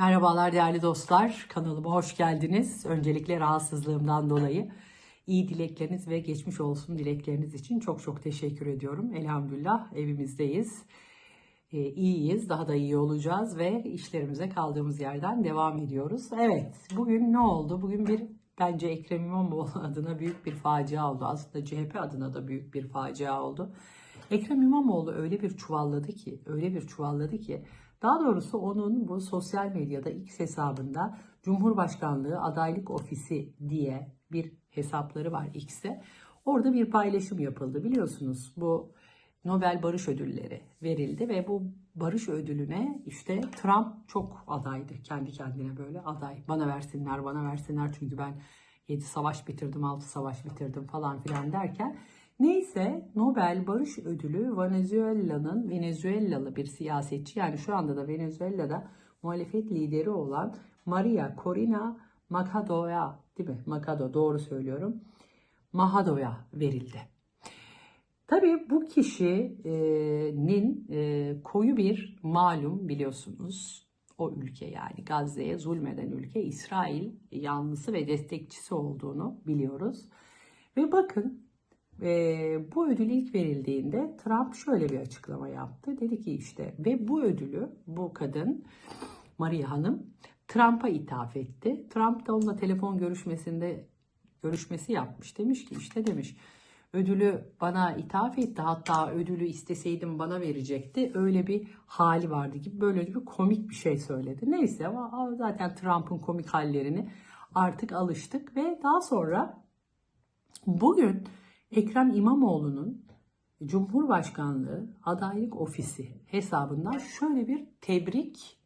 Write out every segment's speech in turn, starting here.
Merhabalar değerli dostlar. Kanalıma hoş geldiniz. Öncelikle rahatsızlığımdan dolayı iyi dilekleriniz ve geçmiş olsun dilekleriniz için çok çok teşekkür ediyorum. Elhamdülillah evimizdeyiz. Ee, iyiyiz, daha da iyi olacağız ve işlerimize kaldığımız yerden devam ediyoruz. Evet, bugün ne oldu? Bugün bir bence Ekrem İmamoğlu adına büyük bir facia oldu. Aslında CHP adına da büyük bir facia oldu. Ekrem İmamoğlu öyle bir çuvalladı ki, öyle bir çuvalladı ki daha doğrusu onun bu sosyal medyada X hesabında Cumhurbaşkanlığı Adaylık Ofisi diye bir hesapları var X'te. Orada bir paylaşım yapıldı biliyorsunuz. Bu Nobel Barış Ödülleri verildi ve bu barış ödülüne işte Trump çok adaydı. Kendi kendine böyle aday. Bana versinler, bana versinler çünkü ben 7 savaş bitirdim, 6 savaş bitirdim falan filan derken Neyse Nobel Barış Ödülü Venezuela'nın Venezuelalı bir siyasetçi yani şu anda da Venezuela'da muhalefet lideri olan Maria Corina Machado'ya değil mi? Machado doğru söylüyorum. Mahado'ya verildi. Tabii bu kişinin e, koyu bir malum biliyorsunuz o ülke yani Gazze'ye zulmeden ülke İsrail yanlısı ve destekçisi olduğunu biliyoruz. Ve bakın e, bu ödül ilk verildiğinde Trump şöyle bir açıklama yaptı. Dedi ki işte ve bu ödülü bu kadın Maria Hanım Trump'a ithaf etti. Trump da onunla telefon görüşmesinde görüşmesi yapmış. Demiş ki işte demiş ödülü bana ithaf etti. Hatta ödülü isteseydim bana verecekti. Öyle bir hali vardı gibi böyle bir komik bir şey söyledi. Neyse ama zaten Trump'ın komik hallerini artık alıştık ve daha sonra bugün Ekrem İmamoğlu'nun Cumhurbaşkanlığı Adaylık Ofisi hesabından şöyle bir tebrik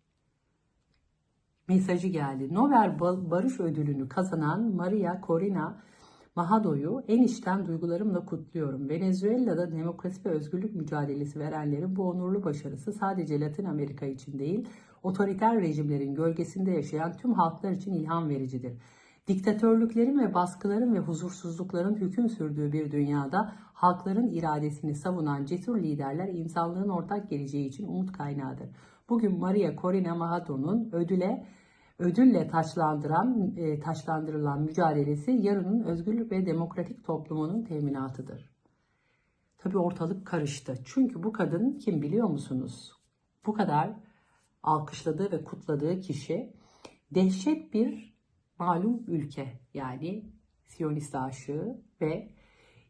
mesajı geldi. Nobel Barış Ödülünü kazanan Maria Corina Machado'yu en içten duygularımla kutluyorum. Venezuela'da demokrasi ve özgürlük mücadelesi verenlerin bu onurlu başarısı sadece Latin Amerika için değil, otoriter rejimlerin gölgesinde yaşayan tüm halklar için ilham vericidir. Diktatörlüklerin ve baskıların ve huzursuzlukların hüküm sürdüğü bir dünyada halkların iradesini savunan cesur liderler insanlığın ortak geleceği için umut kaynağıdır. Bugün Maria Corina Machado'nun ödüle ödülle taçlandıran, e, taçlandırılan mücadelesi yarının özgürlük ve demokratik toplumunun teminatıdır. Tabii ortalık karıştı. Çünkü bu kadın kim biliyor musunuz? Bu kadar alkışladığı ve kutladığı kişi dehşet bir malum ülke yani Siyonist aşığı ve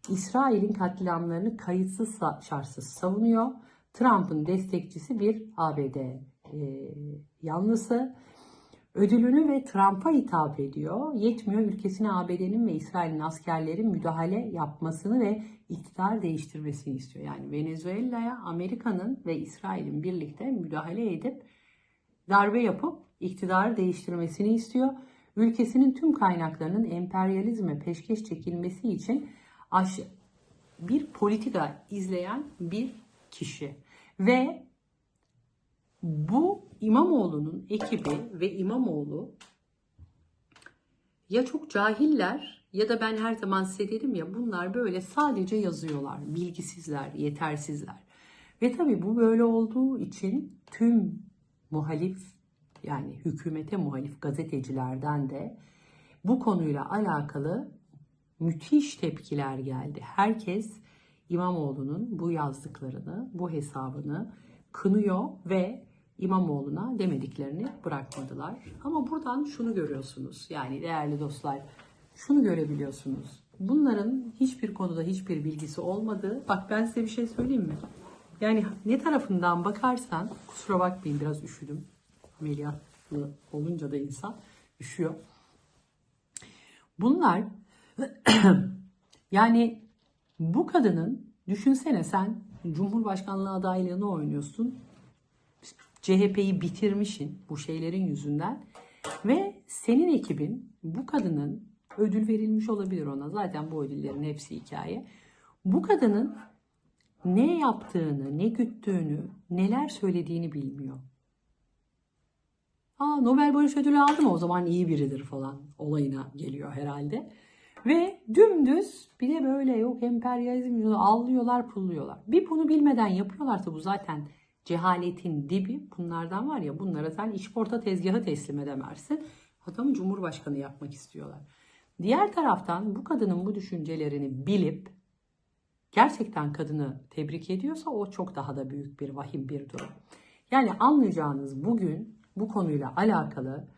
İsrail'in katliamlarını kayıtsız şartsız savunuyor. Trump'ın destekçisi bir ABD e, yanlısı. Ödülünü ve Trump'a hitap ediyor. Yetmiyor ülkesine ABD'nin ve İsrail'in askerlerin müdahale yapmasını ve iktidar değiştirmesini istiyor. Yani Venezuela'ya Amerika'nın ve İsrail'in birlikte müdahale edip darbe yapıp iktidarı değiştirmesini istiyor ülkesinin tüm kaynaklarının emperyalizme peşkeş çekilmesi için bir politika izleyen bir kişi. Ve bu İmamoğlu'nun ekibi ve İmamoğlu ya çok cahiller ya da ben her zaman size dedim ya bunlar böyle sadece yazıyorlar. Bilgisizler, yetersizler. Ve tabii bu böyle olduğu için tüm muhalif yani hükümete muhalif gazetecilerden de bu konuyla alakalı müthiş tepkiler geldi. Herkes İmamoğlu'nun bu yazdıklarını, bu hesabını kınıyor ve İmamoğlu'na demediklerini bırakmadılar. Ama buradan şunu görüyorsunuz. Yani değerli dostlar şunu görebiliyorsunuz. Bunların hiçbir konuda hiçbir bilgisi olmadığı. Bak ben size bir şey söyleyeyim mi? Yani ne tarafından bakarsan kusura bakmayın biraz üşüdüm ameliyatlı olunca da insan üşüyor. Bunlar yani bu kadının düşünsene sen Cumhurbaşkanlığı adaylığını oynuyorsun. CHP'yi bitirmişin bu şeylerin yüzünden ve senin ekibin bu kadının ödül verilmiş olabilir ona. Zaten bu ödüllerin hepsi hikaye. Bu kadının ne yaptığını, ne güttüğünü, neler söylediğini bilmiyor. Aa Nobel Barış Ödülü aldı mı o zaman iyi biridir falan olayına geliyor herhalde. Ve dümdüz bir de böyle yok emperyalizm ağlıyorlar pulluyorlar. Bir bunu bilmeden yapıyorlarsa bu zaten cehaletin dibi bunlardan var ya bunlara sen işporta tezgahı teslim edemezsin. Adamı cumhurbaşkanı yapmak istiyorlar. Diğer taraftan bu kadının bu düşüncelerini bilip gerçekten kadını tebrik ediyorsa o çok daha da büyük bir vahim bir durum. Yani anlayacağınız bugün bu konuyla alakalı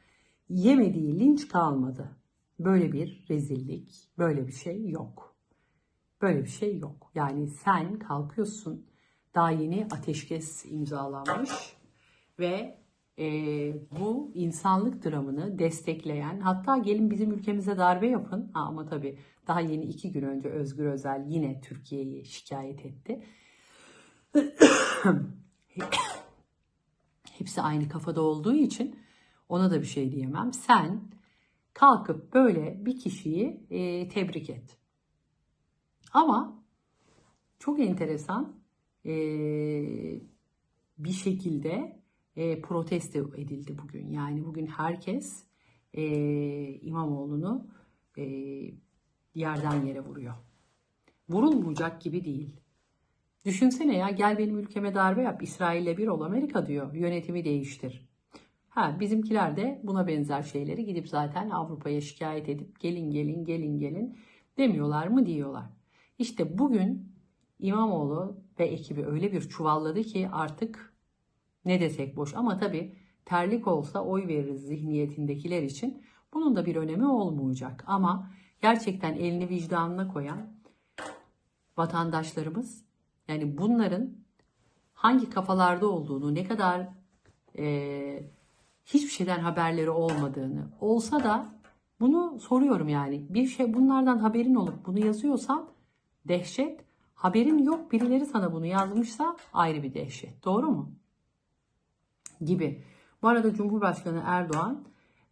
yemediği linç kalmadı. Böyle bir rezillik, böyle bir şey yok. Böyle bir şey yok. Yani sen kalkıyorsun daha yeni ateşkes imzalanmış ve e, bu insanlık dramını destekleyen hatta gelin bizim ülkemize darbe yapın ha, ama tabii daha yeni iki gün önce Özgür Özel yine Türkiye'yi şikayet etti. Hepsi aynı kafada olduğu için ona da bir şey diyemem. Sen kalkıp böyle bir kişiyi e, tebrik et. Ama çok enteresan e, bir şekilde e, protesto edildi bugün. Yani bugün herkes e, İmamoğlu'nu e, yerden yere vuruyor. Vurulmayacak gibi değil. Düşünsene ya gel benim ülkeme darbe yap. İsrail'le bir ol Amerika diyor. Yönetimi değiştir. Ha bizimkiler de buna benzer şeyleri gidip zaten Avrupa'ya şikayet edip gelin gelin gelin gelin demiyorlar mı diyorlar. İşte bugün İmamoğlu ve ekibi öyle bir çuvalladı ki artık ne desek boş. Ama tabii terlik olsa oy veririz zihniyetindekiler için bunun da bir önemi olmayacak. Ama gerçekten elini vicdanına koyan vatandaşlarımız yani bunların hangi kafalarda olduğunu, ne kadar e, hiçbir şeyden haberleri olmadığını olsa da bunu soruyorum yani. Bir şey bunlardan haberin olup bunu yazıyorsan dehşet. Haberin yok birileri sana bunu yazmışsa ayrı bir dehşet. Doğru mu? Gibi. Bu arada Cumhurbaşkanı Erdoğan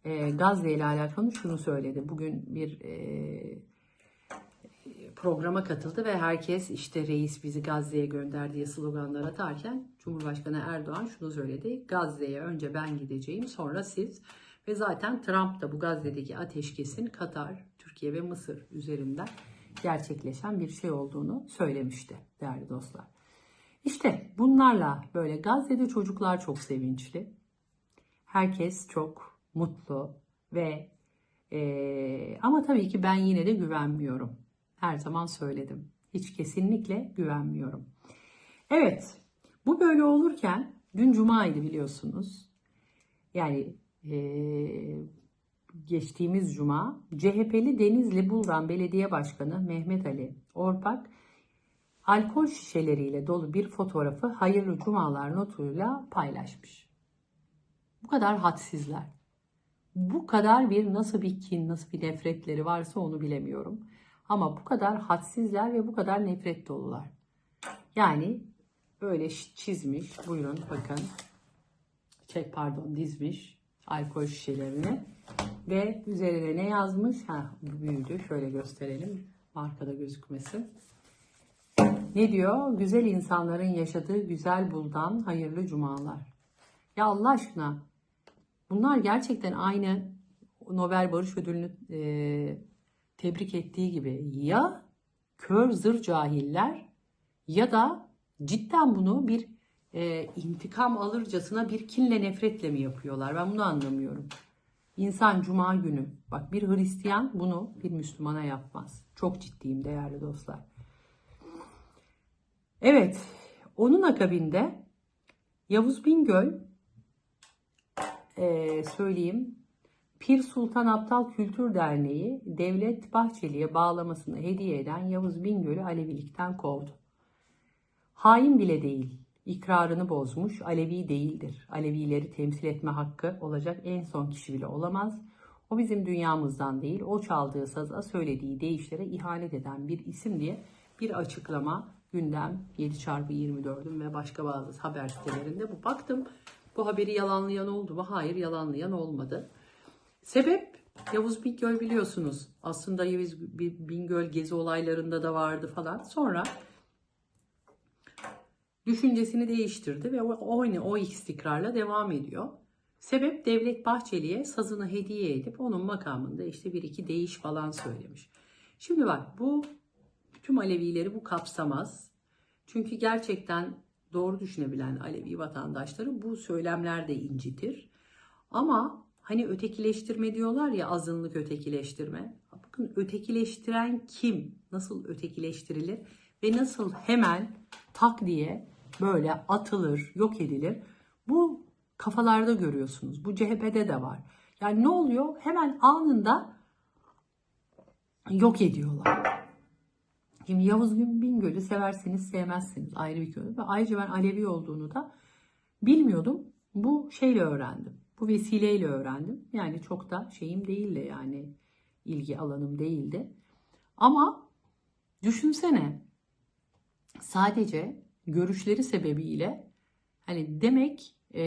e, Gazze ile alakalı şunu söyledi. Bugün bir e, programa katıldı ve herkes işte reis bizi Gazze'ye gönder diye sloganlar atarken Cumhurbaşkanı Erdoğan şunu söyledi. Gazze'ye önce ben gideceğim sonra siz ve zaten Trump da bu Gazze'deki ateşkesin Katar, Türkiye ve Mısır üzerinden gerçekleşen bir şey olduğunu söylemişti değerli dostlar. İşte bunlarla böyle Gazze'de çocuklar çok sevinçli. Herkes çok mutlu ve e, ama tabii ki ben yine de güvenmiyorum. Her zaman söyledim. Hiç kesinlikle güvenmiyorum. Evet, bu böyle olurken dün Cuma'ydı biliyorsunuz. Yani e, geçtiğimiz Cuma CHP'li Denizli Buldan Belediye Başkanı Mehmet Ali Orpak alkol şişeleriyle dolu bir fotoğrafı hayırlı cumalar notuyla paylaşmış. Bu kadar hadsizler. Bu kadar bir nasıl bir kin, nasıl bir nefretleri varsa onu bilemiyorum. Ama bu kadar hadsizler ve bu kadar nefret dolular. Yani böyle çizmiş. Buyurun bakın. Çek pardon dizmiş alkol şişelerini. Ve üzerine ne yazmış? Ha büyüdü. Şöyle gösterelim. Markada gözükmesin. Ne diyor? Güzel insanların yaşadığı güzel buldan hayırlı cumalar. Ya Allah aşkına bunlar gerçekten aynı Nobel Barış Ödülünü e, tebrik ettiği gibi ya kör zır cahiller ya da cidden bunu bir e, intikam alırcasına bir kinle nefretle mi yapıyorlar? Ben bunu anlamıyorum. İnsan cuma günü bak bir Hristiyan bunu bir Müslümana yapmaz. Çok ciddiyim değerli dostlar. Evet onun akabinde Yavuz Bingöl e, söyleyeyim Pir Sultan Aptal Kültür Derneği Devlet Bahçeli'ye bağlamasını hediye eden Yavuz Bingöl'ü Alevilikten kovdu. Hain bile değil, ikrarını bozmuş, Alevi değildir. Alevileri temsil etme hakkı olacak en son kişi bile olamaz. O bizim dünyamızdan değil, o çaldığı saza söylediği deyişlere ihanet eden bir isim diye bir açıklama gündem 7x24'ün ve başka bazı haber sitelerinde bu baktım. Bu haberi yalanlayan oldu mu? Hayır yalanlayan olmadı. Sebep Yavuz Bingöl biliyorsunuz. Aslında Yavuz Bingöl gezi olaylarında da vardı falan. Sonra düşüncesini değiştirdi ve o aynı o istikrarla devam ediyor. Sebep Devlet Bahçeli'ye sazını hediye edip onun makamında işte bir iki değiş falan söylemiş. Şimdi bak bu tüm Alevileri bu kapsamaz. Çünkü gerçekten doğru düşünebilen Alevi vatandaşları bu söylemler de incitir. Ama hani ötekileştirme diyorlar ya azınlık ötekileştirme. Bakın ötekileştiren kim? Nasıl ötekileştirilir? Ve nasıl hemen tak diye böyle atılır, yok edilir? Bu kafalarda görüyorsunuz. Bu CHP'de de var. Yani ne oluyor? Hemen anında yok ediyorlar. Şimdi Yavuz Gün Bingöl'ü severseniz sevmezsiniz ayrı bir konu. Ve ayrıca ben Alevi olduğunu da bilmiyordum. Bu şeyle öğrendim. Bu vesileyle öğrendim. Yani çok da şeyim değildi yani ilgi alanım değildi. Ama düşünsene sadece görüşleri sebebiyle hani demek e,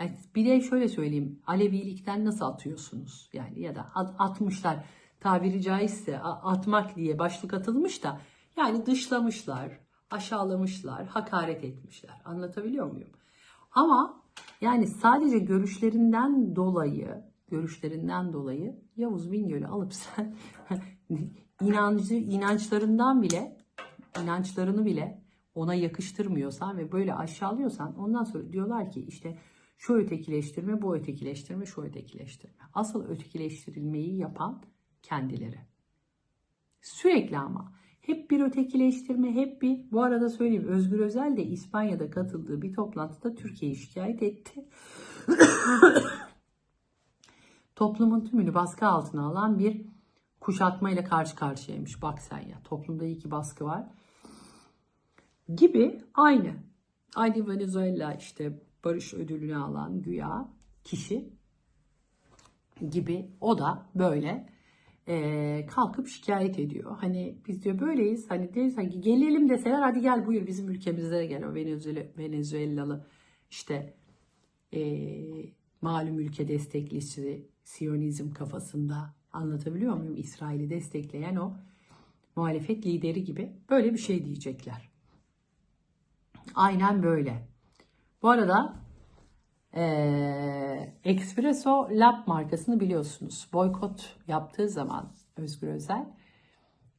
yani bir de şöyle söyleyeyim Alevilikten nasıl atıyorsunuz yani ya da at- atmışlar tabiri caizse atmak diye başlık atılmış da yani dışlamışlar, aşağılamışlar, hakaret etmişler. Anlatabiliyor muyum? Ama yani sadece görüşlerinden dolayı, görüşlerinden dolayı Yavuz Bingöl'ü alıp sen inancı, inançlarından bile, inançlarını bile ona yakıştırmıyorsan ve böyle aşağılıyorsan ondan sonra diyorlar ki işte şu ötekileştirme, bu ötekileştirme, şu ötekileştirme. Asıl ötekileştirilmeyi yapan kendileri. Sürekli ama. Hep bir ötekileştirme, hep bir... Bu arada söyleyeyim Özgür Özel de İspanya'da katıldığı bir toplantıda Türkiye'yi şikayet etti. Toplumun tümünü baskı altına alan bir kuşatmayla karşı karşıyaymış. Bak sen ya toplumda iyi ki baskı var. Gibi aynı. Aynı Venezuela işte barış ödülünü alan güya kişi gibi o da böyle e, kalkıp şikayet ediyor. Hani biz diyor böyleyiz. Hani deriz hani gelelim deseler hadi gel buyur bizim ülkemize gel. O Venezuela, Venezuelalı işte e, malum ülke destekçisi Siyonizm kafasında anlatabiliyor muyum? İsrail'i destekleyen o muhalefet lideri gibi böyle bir şey diyecekler. Aynen böyle. Bu arada ee, Espresso Lab markasını biliyorsunuz. Boykot yaptığı zaman Özgür Özel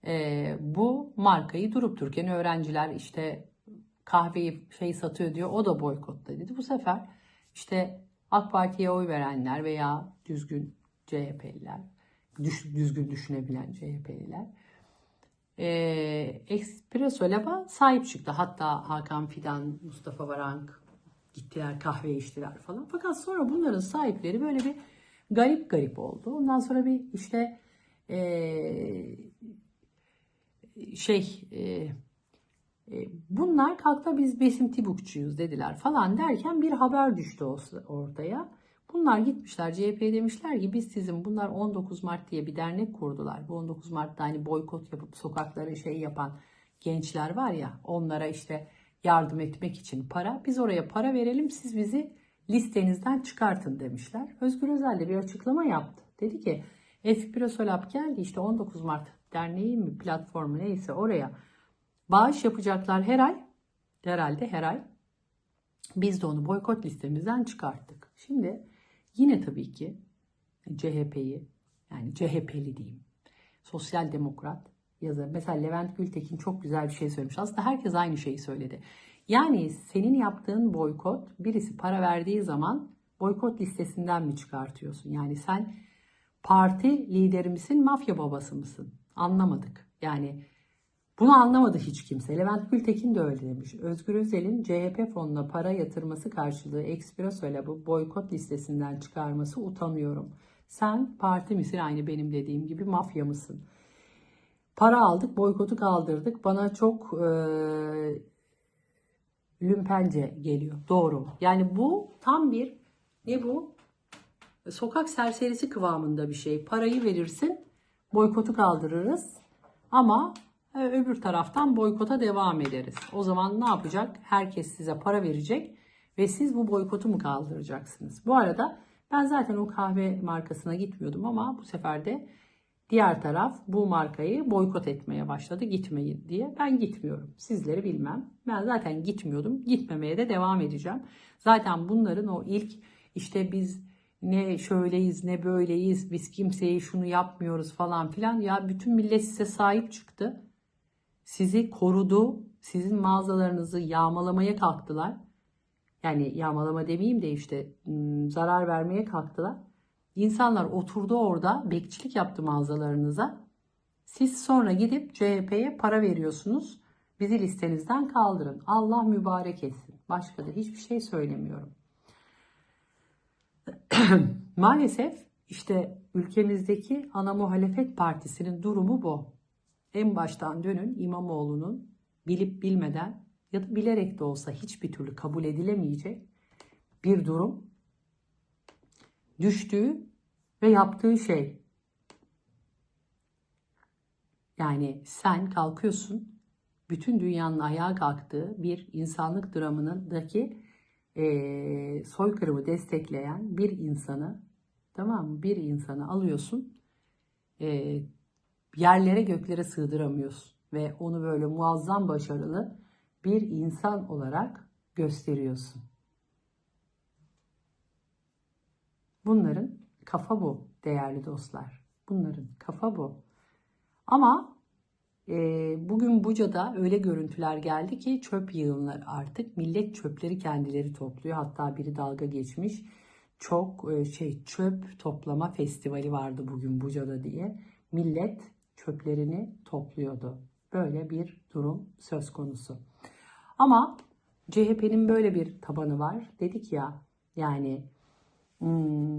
ee, bu markayı durup dururken öğrenciler işte kahveyi şey satıyor diyor. O da boykotta dedi. Bu sefer işte AK Parti'ye oy verenler veya düzgün CHP'liler, düş, düzgün düşünebilen CHP'liler e, Espresso Lab'a sahip çıktı. Hatta Hakan Fidan, Mustafa Varank gittiler kahve içtiler falan. Fakat sonra bunların sahipleri böyle bir garip garip oldu. Ondan sonra bir işte e, şey e, e, bunlar kalktı biz Besim Tibukçuyuz dediler falan derken bir haber düştü ortaya. Bunlar gitmişler CHP'ye demişler ki biz sizin bunlar 19 Mart diye bir dernek kurdular. Bu 19 Mart'ta hani boykot yapıp sokaklara şey yapan gençler var ya onlara işte yardım etmek için para. Biz oraya para verelim siz bizi listenizden çıkartın demişler. Özgür Özel de bir açıklama yaptı. Dedi ki Espresso Lab geldi işte 19 Mart derneği mi platformu neyse oraya bağış yapacaklar her ay. Herhalde her ay. Biz de onu boykot listemizden çıkarttık. Şimdi yine tabii ki CHP'yi yani CHP'li diyeyim. Sosyal demokrat yazar. Mesela Levent Gültekin çok güzel bir şey söylemiş. Aslında herkes aynı şeyi söyledi. Yani senin yaptığın boykot birisi para verdiği zaman boykot listesinden mi çıkartıyorsun? Yani sen parti lideri misin, mafya babası mısın? Anlamadık. Yani bunu anlamadı hiç kimse. Levent Gültekin de öyle demiş. Özgür Özel'in CHP fonuna para yatırması karşılığı Expresso bu boykot listesinden çıkarması utanıyorum. Sen parti misin aynı benim dediğim gibi mafya mısın? Para aldık, boykotu kaldırdık. Bana çok e, lümpence geliyor. Doğru. Yani bu tam bir ne bu? Sokak serserisi kıvamında bir şey. Parayı verirsin, boykotu kaldırırız. Ama e, öbür taraftan boykota devam ederiz. O zaman ne yapacak? Herkes size para verecek ve siz bu boykotu mu kaldıracaksınız? Bu arada ben zaten o kahve markasına gitmiyordum ama bu sefer de Diğer taraf bu markayı boykot etmeye başladı gitmeyin diye. Ben gitmiyorum. Sizleri bilmem. Ben zaten gitmiyordum. Gitmemeye de devam edeceğim. Zaten bunların o ilk işte biz ne şöyleyiz ne böyleyiz biz kimseye şunu yapmıyoruz falan filan. Ya bütün millet size sahip çıktı. Sizi korudu. sizin mağazalarınızı yağmalamaya kalktılar. Yani yağmalama demeyeyim de işte ım, zarar vermeye kalktılar. İnsanlar oturdu orada bekçilik yaptı mağazalarınıza. Siz sonra gidip CHP'ye para veriyorsunuz. Bizi listenizden kaldırın. Allah mübarek etsin. Başka da hiçbir şey söylemiyorum. Maalesef işte ülkemizdeki ana muhalefet partisinin durumu bu. En baştan dönün İmamoğlu'nun bilip bilmeden ya da bilerek de olsa hiçbir türlü kabul edilemeyecek bir durum düştüğü ve yaptığı şey. Yani sen kalkıyorsun bütün dünyanın ayağa kalktığı bir insanlık dramınındaki eee soykırımı destekleyen bir insanı tamam mı? Bir insanı alıyorsun eee, yerlere göklere sığdıramıyorsun ve onu böyle muazzam başarılı bir insan olarak gösteriyorsun. Bunların kafa bu değerli dostlar. Bunların kafa bu. Ama e, bugün Buca'da öyle görüntüler geldi ki çöp yığınları artık millet çöpleri kendileri topluyor. Hatta biri dalga geçmiş. Çok e, şey çöp toplama festivali vardı bugün Buca'da diye. Millet çöplerini topluyordu. Böyle bir durum söz konusu. Ama CHP'nin böyle bir tabanı var. Dedik ya yani hmm,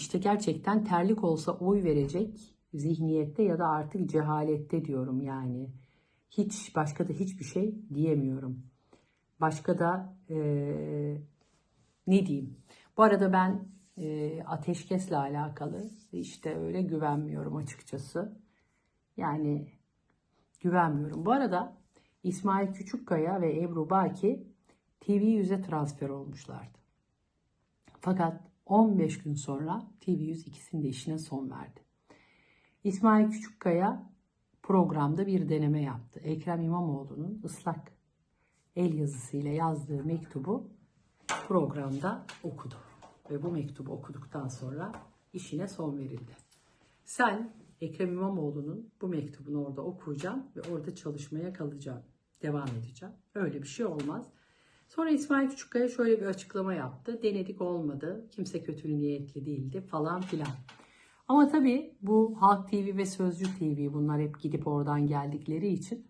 işte gerçekten terlik olsa oy verecek zihniyette ya da artık cehalette diyorum yani. Hiç başka da hiçbir şey diyemiyorum. Başka da e, ne diyeyim? Bu arada ben e, ateşkesle alakalı işte öyle güvenmiyorum açıkçası. Yani güvenmiyorum. Bu arada İsmail Küçükkaya ve Ebru Baki TV100'e transfer olmuşlardı. Fakat 15 gün sonra TV100 ikisinin de işine son verdi. İsmail Küçükkaya programda bir deneme yaptı. Ekrem İmamoğlu'nun ıslak el yazısıyla yazdığı mektubu programda okudu. Ve bu mektubu okuduktan sonra işine son verildi. Sen Ekrem İmamoğlu'nun bu mektubunu orada okuyacaksın ve orada çalışmaya kalacaksın. Devam edeceğim. Öyle bir şey olmaz. Sonra İsmail Küçükkaya şöyle bir açıklama yaptı. Denedik olmadı. Kimse kötü niyetli değildi falan filan. Ama tabii bu Halk TV ve Sözcü TV bunlar hep gidip oradan geldikleri için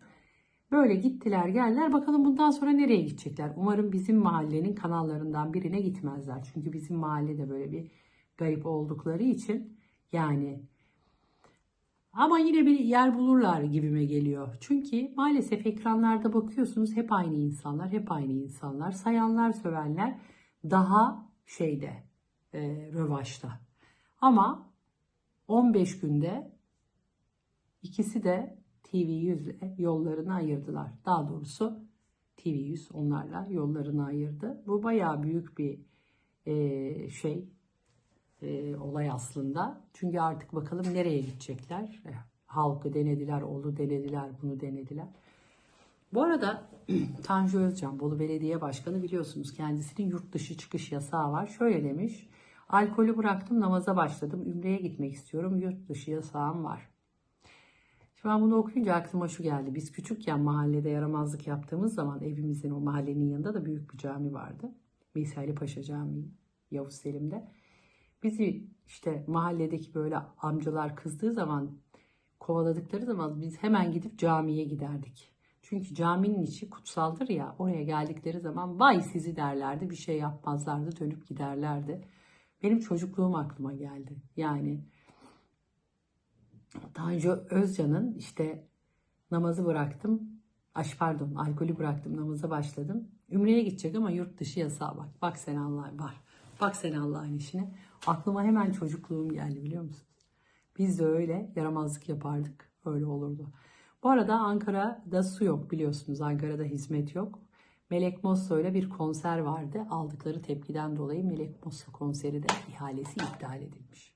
böyle gittiler geldiler. Bakalım bundan sonra nereye gidecekler? Umarım bizim mahallenin kanallarından birine gitmezler. Çünkü bizim mahallede böyle bir garip oldukları için yani ama yine bir yer bulurlar gibime geliyor. Çünkü maalesef ekranlarda bakıyorsunuz hep aynı insanlar, hep aynı insanlar. Sayanlar, sövenler daha şeyde, e, rövaşta. Ama 15 günde ikisi de TV100 ile yollarını ayırdılar. Daha doğrusu TV100 onlarla yollarını ayırdı. Bu bayağı büyük bir e, şey, e, olay aslında. Çünkü artık bakalım nereye gidecekler. E, halkı denediler, onu denediler, bunu denediler. Bu arada Tanju Özcan, Bolu Belediye Başkanı biliyorsunuz kendisinin yurt dışı çıkış yasağı var. Şöyle demiş, alkolü bıraktım namaza başladım, ümreye gitmek istiyorum, yurt dışı yasağım var. Şimdi ben bunu okuyunca aklıma şu geldi. Biz küçükken mahallede yaramazlık yaptığımız zaman evimizin o mahallenin yanında da büyük bir cami vardı. Veysel Paşa Camii, Yavuz Selim'de. Bizi işte mahalledeki böyle amcalar kızdığı zaman kovaladıkları zaman biz hemen gidip camiye giderdik. Çünkü caminin içi kutsaldır ya oraya geldikleri zaman vay sizi derlerdi bir şey yapmazlardı dönüp giderlerdi. Benim çocukluğum aklıma geldi. Yani Tanju Özcan'ın işte namazı bıraktım. Aş pardon alkolü bıraktım namaza başladım. Ümreye gidecek ama yurt dışı yasağı bak. Bak sen Allah var. Bak sen Allah'ın işine. Aklıma hemen çocukluğum geldi biliyor musunuz? Biz de öyle yaramazlık yapardık. Öyle olurdu. Bu arada Ankara'da su yok biliyorsunuz. Ankara'da hizmet yok. Melek Mosso ile bir konser vardı. Aldıkları tepkiden dolayı Melek Mosso konseri de ihalesi iptal edilmiş.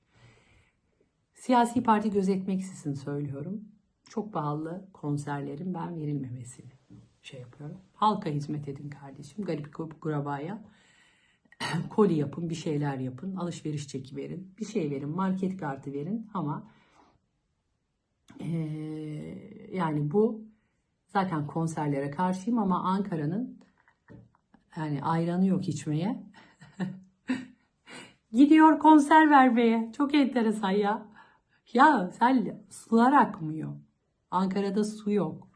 Siyasi parti gözetmeksizin söylüyorum. Çok pahalı konserlerin ben verilmemesini şey yapıyorum. Halka hizmet edin kardeşim. Garip kurabaya koli yapın, bir şeyler yapın, alışveriş çeki verin, bir şey verin, market kartı verin ama eee, yani bu Zaten konserlere karşıyım ama Ankara'nın yani ayranı yok içmeye. Gidiyor konser vermeye. Çok enteresan ya. Ya sen sular akmıyor. Ankara'da su yok.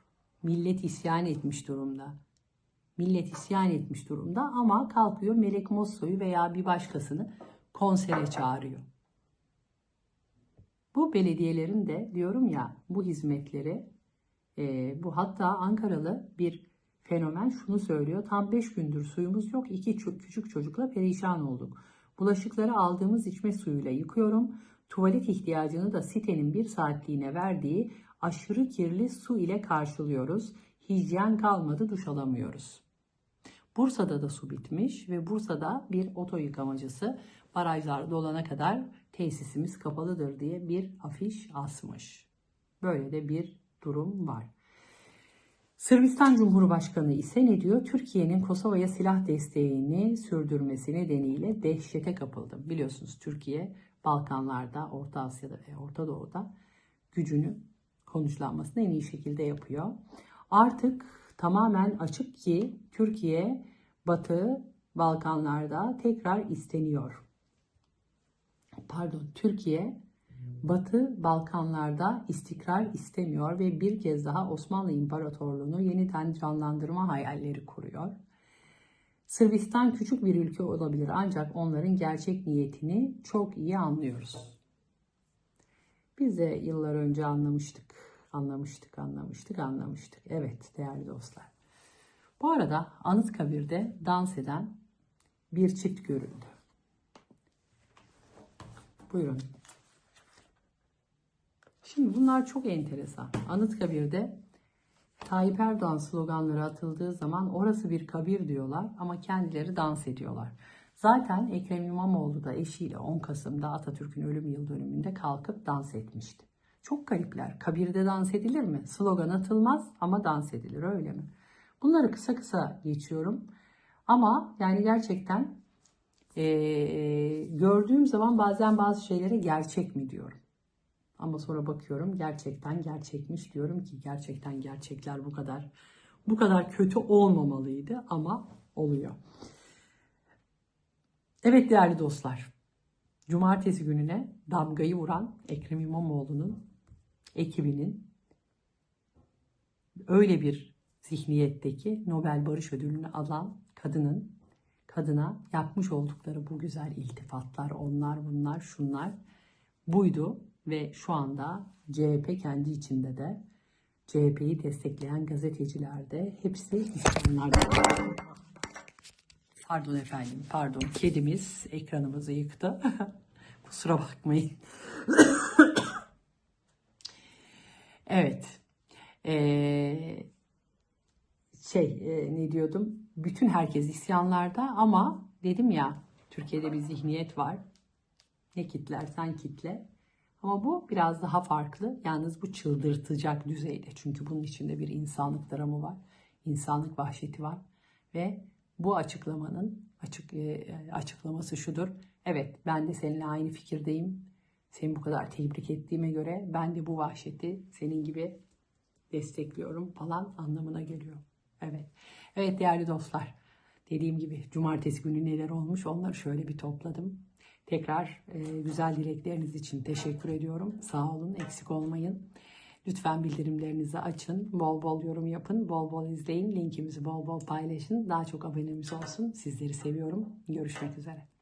Millet isyan etmiş durumda. Millet isyan etmiş durumda ama kalkıyor Melek Mosso'yu veya bir başkasını konsere çağırıyor. Bu belediyelerin de diyorum ya bu hizmetleri e, bu hatta Ankaralı bir fenomen şunu söylüyor. Tam 5 gündür suyumuz yok. İki küçük çocukla perişan olduk. Bulaşıkları aldığımız içme suyuyla yıkıyorum. Tuvalet ihtiyacını da sitenin bir saatliğine verdiği aşırı kirli su ile karşılıyoruz. Hijyen kalmadı duş alamıyoruz. Bursa'da da su bitmiş ve Bursa'da bir oto yıkamacısı barajlar dolana kadar tesisimiz kapalıdır diye bir afiş asmış. Böyle de bir durum var. Sırbistan Cumhurbaşkanı ise ne diyor? Türkiye'nin Kosova'ya silah desteğini sürdürmesi nedeniyle dehşete kapıldım. Biliyorsunuz Türkiye Balkanlarda, Orta Asya'da ve Orta Doğu'da gücünü konuşlanmasını en iyi şekilde yapıyor. Artık tamamen açık ki Türkiye Batı Balkanlarda tekrar isteniyor. Pardon, Türkiye Batı Balkanlarda istikrar istemiyor ve bir kez daha Osmanlı İmparatorluğu'nu yeniden canlandırma hayalleri kuruyor. Sırbistan küçük bir ülke olabilir ancak onların gerçek niyetini çok iyi anlıyoruz. Biz de yıllar önce anlamıştık, anlamıştık, anlamıştık, anlamıştık. Evet değerli dostlar. Bu arada Anıtkabir'de dans eden bir çift görüldü. Buyurun. Şimdi bunlar çok enteresan. Anıtkabir'de Tayyip Erdoğan sloganları atıldığı zaman orası bir kabir diyorlar ama kendileri dans ediyorlar. Zaten Ekrem İmamoğlu da eşiyle 10 Kasım'da Atatürk'ün ölüm yıl dönümünde kalkıp dans etmişti. Çok garipler. Kabirde dans edilir mi? Slogan atılmaz ama dans edilir öyle mi? Bunları kısa kısa geçiyorum. Ama yani gerçekten eee, gördüğüm zaman bazen bazı şeylere gerçek mi diyorum. Ama sonra bakıyorum gerçekten gerçekmiş diyorum ki gerçekten gerçekler bu kadar bu kadar kötü olmamalıydı ama oluyor. Evet değerli dostlar. Cumartesi gününe damgayı vuran Ekrem İmamoğlu'nun ekibinin öyle bir zihniyetteki Nobel Barış Ödülünü alan kadının kadına yapmış oldukları bu güzel iltifatlar, onlar bunlar, şunlar buydu ve şu anda CHP kendi içinde de CHP'yi destekleyen gazeteciler de hepsi isyanlarda. Pardon efendim, pardon. Kedimiz ekranımızı yıktı. Kusura bakmayın. Evet. Ee, şey e, ne diyordum? Bütün herkes isyanlarda ama dedim ya Türkiye'de bir zihniyet var. Ne kitlersen kitle. Ama bu biraz daha farklı. Yalnız bu çıldırtacak düzeyde. Çünkü bunun içinde bir insanlık dramı var. insanlık vahşeti var. Ve bu açıklamanın açık e, açıklaması şudur. Evet ben de seninle aynı fikirdeyim. Seni bu kadar tebrik ettiğime göre ben de bu vahşeti senin gibi destekliyorum falan anlamına geliyor. Evet. Evet değerli dostlar. Dediğim gibi cumartesi günü neler olmuş onları şöyle bir topladım. Tekrar e, güzel dilekleriniz için teşekkür ediyorum. Sağ olun, eksik olmayın. Lütfen bildirimlerinizi açın, bol bol yorum yapın, bol bol izleyin, linkimizi bol bol paylaşın. Daha çok abonemiz olsun. Sizleri seviyorum. Görüşmek üzere.